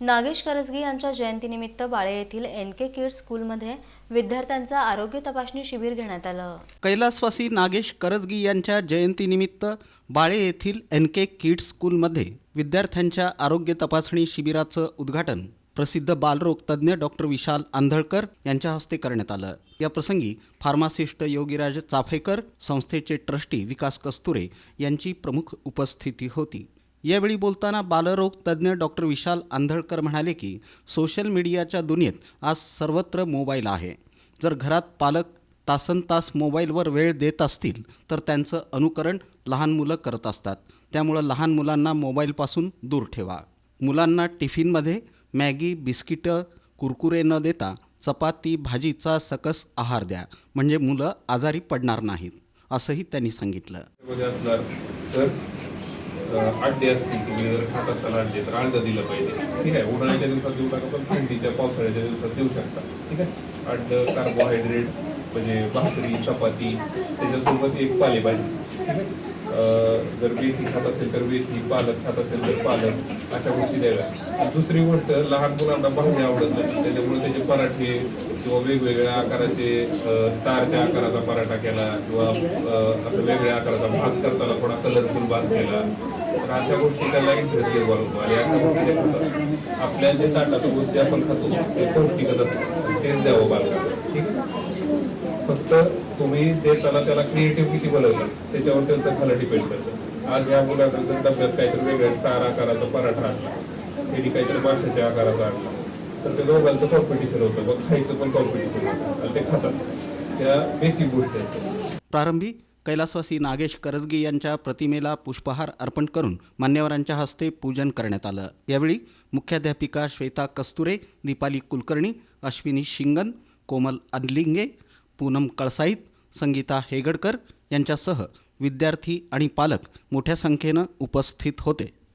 नागेश करजगी यांच्या जयंतीनिमित्त बाळे येथील एन के किड्स स्कूलमध्ये विद्यार्थ्यांचं आरोग्य तपासणी शिबिर घेण्यात आलं. कैलासवासी नागेश करजगी यांच्या जयंतीनिमित्त बाळे येथील एन के किड्स स्कूलमध्ये विद्यार्थ्यांच्या आरोग्य तपासणी शिबिराचं उद्घाटन प्रसिद्ध बालरोग तज्ज्ञ डॉक्टर विशाल आंधळकर यांच्या हस्ते करण्यात आलं. या प्रसंगी फार्मासिस्ट योगीराज चाफेकर संस्थेचे ट्रस्टी विकास कस्तुरे यांची प्रमुख उपस्थिती होती. यावेळी बोलताना बालरोग तज्ज्ञ डॉक्टर विशाल आंधळकर म्हणाले की सोशल मीडियाच्या दुनियेत आज सर्वत्र मोबाईल आहे. जर घरात पालक तासन तास मोबाईलवर वेळ देत असतील तर त्यांचं अनुकरण लहान मुलं करत असतात. त्यामुळं लहान मुलांना मोबाईलपासून दूर ठेवा. मुलांना टिफिनमध्ये मॅगी बिस्किटं कुरकुरे न देता चपाती भाजीचा सकस आहार द्या. म्हणजे मुलं आजारी पडणार नाहीत असंही त्यांनी सांगितलं. मध्ये असतील तुम्ही जर खात असाल अंडे तर अंडं दिलं पाहिजे. ठीक आहे? उन्हाळ्याच्या दिवसात देऊ नका पण थंडीच्या पावसाळ्याच्या दिवसात देऊ शकता. ठीक आहे? अंडं कार्बोहायड्रेट म्हणजे भाकरी चपाती त्याच्यासोबत एक पालेभाजी. ठीक आहे? जर मेथी खात असेल तर मेथी पालक खात असेल तर पालक अशा गोष्टी द्याव्या. दुसरी गोष्ट लहान मुलांना भाजी आवडत नाही. त्याच्यामुळे त्याचे पराठे किंवा वेगवेगळ्या आकाराचे तारच्या आकाराचा पराठा केला किंवा असं वेगळ्या आकाराचा भात करताना थोडा कलरफुल भात केला. तर अशा गोष्टी त्याला इंटरेस्ट निर्माण लागतो आणि अशा गोष्टी आपल्या जे ताटात जे आपण खातो ते पौष्टिकच असतं. तेच द्यावं बालकाला ठीक? फक्त तुम्ही जे त्याला त्याला क्रिएटिव्ह किती बनवता त्याच्यावर त्यांचं खालं डिपेंड करतं. आज या मुलांना जर डब्यात काहीतरी वेगळ्या स्टार आकाराचा पराठा आणला. त्यांनी काहीतरी माशाच्या आकाराचा आणला. तर ते दोघांचं कॉम्पिटिशन होतं. मग खायचं पण कॉम्पिटिशन होतं. आणि ते खातात. त्या बेसिक गोष्टी आहेत. प्रारंभी कैलासवासी नागेश करजगी यांच्या प्रतिमेला पुष्पहार अर्पण करून मान्यवरांच्या हस्ते पूजन करण्यात आलं. यावेळी मुख्याध्यापिका श्वेता कस्तुरे दीपाली कुलकर्णी अश्विनी शिंगन कोमल अदलिंगे पूनम कळसाईत संगीता हेगडकर यांच्यासह विद्यार्थी आणि पालक मोठ्या संख्येनं उपस्थित होते.